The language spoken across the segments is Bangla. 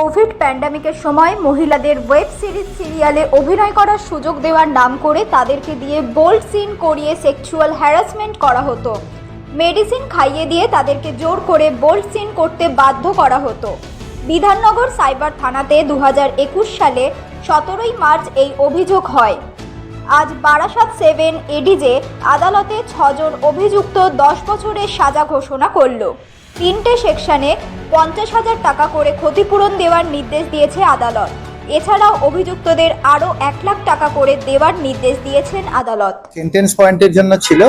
কোভিড প্যান্ডামিকের সময় মহিলাদের ওয়েব সিরিজ সিরিয়ালে অভিনয় করার সুযোগ দেওয়ার নাম করে তাদেরকে দিয়ে বোল্ড সিন করিয়ে সেক্সুয়াল হ্যারাসমেন্ট করা হতো। মেডিসিন খাইয়ে দিয়ে তাদেরকে জোর করে বোল্ড সিন করতে বাধ্য করা হতো। বিধাননগর সাইবার থানাতে দু হাজার একুশ সালে সতেরোই মার্চ এই অভিযোগ হয়। আজ বারাসাত সেভেন এডিজে আদালতে ছজন অভিযুক্ত দশ বছরের সাজা ঘোষণা করল। তিনটে সেকশনে পঞ্চাশ হাজার টাকা করে ক্ষতিপূরণ দেওয়ার নির্দেশ দিয়েছে আদালত। এছাড়াও অভিযুক্তদের আরও এক লাখ টাকা করে দেওয়ার নির্দেশ দিয়েছেন আদালত। সেন্টেন্স পয়েন্টের জন্য ছিল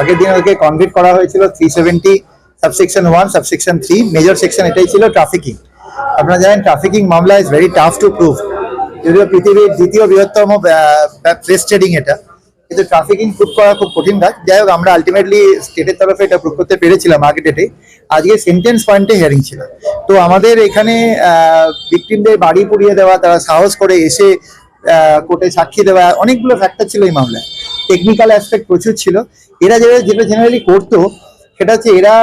আগের দিন ওকে কনভিক্ট করা হয়েছিল three seventy subsection one subsection three major section এটাই ছিল ট্রাফিকিং আপনারা জানেন ট্রাফিকিং মামলা is very tough to prove যদিও পৃথিবীর দ্বিতীয় বৃহত্তম প্রেস ট্রেডিং এটা। কিন্তু ট্রাফিকিং প্রুভ করা খুব কঠিন কাজ। যাই হোক, আমরা আলটিমেটলি স্টেটের তরফে এটা প্রুভ করতে পেরেছিলাম আগে ডেটে আজকে সেন্টেন্স পয়েন্টে হিয়ারিং ছিল। তো আমাদের এখানে ভিকটিমদের বাড়ি পুড়িয়ে দেওয়া, তারা সাহস করে এসে কোর্টে সাক্ষী দেওয়া, অনেকগুলো ফ্যাক্টর ছিল এই মামলায়। টেকনিক্যাল অ্যাসপেক্ট প্রচুর ছিল। এরা যেটা যেটা জেনারেলি করতো, সেটা হচ্ছে এরা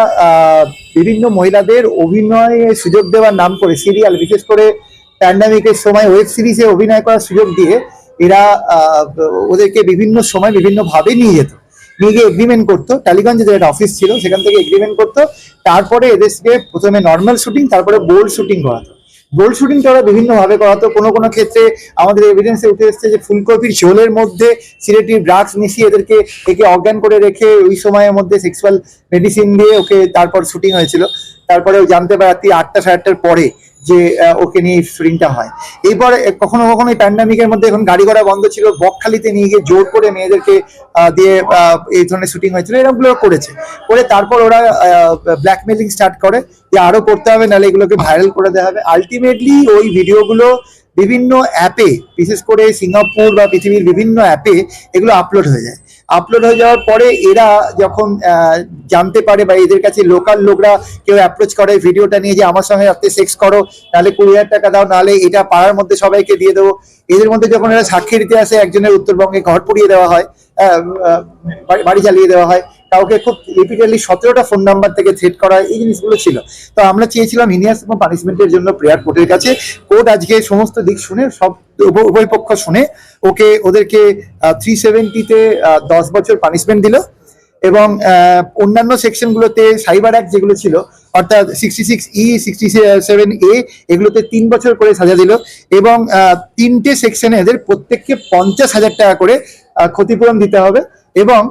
বিভিন্ন মহিলাদের অভিনয়ে সুযোগ দেওয়ার নাম করে সিরিয়াল বিশেষ করে প্যান্ডামিকের সময় ওয়েব সিরিজে অভিনয় করার সুযোগ দিয়ে এরা ওদেরকে বিভিন্ন সময় বিভিন্ন ভাবে নিয়ে যেত। নিয়ে গিয়ে এগ্রিমেন্ট করতো। টালিগঞ্জে যে একটা অফিস ছিল, সেখান থেকে এগ্রিমেন্ট করতো। তারপরে এদেরকে প্রথমে নর্মাল শুটিং তারপরে বোল্ড শুটিং করাতো। বোল্ড শুটিংটা ওরা বিভিন্নভাবে করাতো। কোনো কোনো ক্ষেত্রে আমাদের এভিডেন্সে উঠে এসেছে যে ফুলকপির ঝোলের মধ্যে সিলেটিভ ড্রাগস মিশিয়ে এদেরকে, একে অজ্ঞান করে রেখে ওই সময়ের মধ্যে সেক্সুয়াল মেডিসিন দিয়ে ওকে তারপর শুটিং হয়েছিল। তারপরে জানতে পারে আটটা সাড়ে আটটার পরে যে ওকে নিয়ে শুটিংটা হয়। এরপর কখনো কখনো এই প্যান্ডামিকের মধ্যে এখন গাড়ি ঘোড়া বন্ধ ছিল, বকখালিতে নিয়ে গিয়ে জোর করে মেয়েদেরকে দিয়ে এই ধরনের শুটিং হয়েছিল, এরকমগুলো করেছে। করে তারপর ওরা ব্ল্যাকমেলিং স্টার্ট করে, যে আরও করতে হবে, নাহলে এগুলোকে ভাইরাল করে দেওয়া হবে। আলটিমেটলি ওই ভিডিওগুলো বিভিন্ন অ্যাপে বিশেষ করে সিঙ্গাপুর বা পৃথিবীর বিভিন্ন অ্যাপে এগুলো আপলোড হয়ে যায়। আপলোড হয়ে যাওয়ার পরে এরা যখন জানতে পারে বা এদের কাছে লোকাল লোকরা কেউ অ্যাপ্রোচ করে, ভিডিওটা নিয়ে যে আমার সঙ্গে রাত্রে সেক্স করো নাহলে কুড়ি হাজার টাকা দাও, নাহলে এটা পাড়ার মধ্যে সবাইকে দিয়ে দেবো। এদের মধ্যে যখন এরা সাক্ষী দিতে আসে, একজনের উত্তরবঙ্গে ঘর পুড়িয়ে দেওয়া হয় বাড়ি- জ্বালিয়ে দেওয়া হয়, কাউকে খুব রিপিটেডলি সতেরোটা ফোন নাম্বার থেকে থ্রেট করা এই জিনিসগুলো ছিল। তো আমরা চেয়েছিলাম হিনিয়াস এবং পানিশমেন্টের জন্য প্রেয়ার কোর্টের কাছে কোর্ট আজকে সমস্ত দিক শুনে, সব উভয় পক্ষ শুনে, ওকে, ওদেরকে থ্রি সেভেন্টিতে দশ বছর পানিশমেন্ট দিল। এবং অন্যান্য সেকশনগুলোতে সাইবার অ্যাক্ট যেগুলো ছিল অর্থাৎ sixty six E sixty seven A এগুলোতে তিন বছর করে সাজা দিল এবং তিনটে সেকশনে এদের প্রত্যেককে পঞ্চাশ হাজার টাকা করে ক্ষতিপূরণ দিতে হবে এবং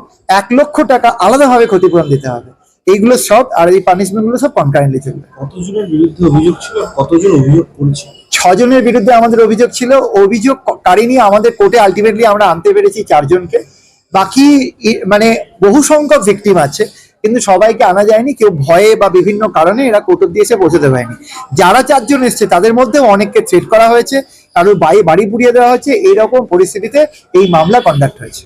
এক লক্ষ টাকা আলাদাভাবে ক্ষতিপূরণ দিতে হবে। এইগুলো সব আর এই পানিশমেন্টগুলো সব কনকারেন্টলি চলবে। কতজনের বিরুদ্ধে অভিযোগ ছিল কতজন অভিযোগ করেছে? ছজনের বিরুদ্ধে আমাদের অভিযোগ ছিল। অভিযোগ কারিনী আমাদের কোর্টে আলটিমেটলি আমরা আনতে পেরেছি চারজনকে। বাকি মানে বহু সংখ্যক ভিকটিম আছে, কিন্তু সবাইকে আনা যায়নি, কেউ ভয়ে বা বিভিন্ন কারণে এরা কোর্ট দিয়ে এসে পৌঁছতে পারেনি। যারা চারজন এসছে, তাদের মধ্যে অনেককে থ্রেট করা হয়েছে, কারোর বাড়ি বাড়ি পুড়িয়ে দেওয়া হয়েছে, এইরকম পরিস্থিতিতে এই মামলা কন্ডাক্ট হয়েছে।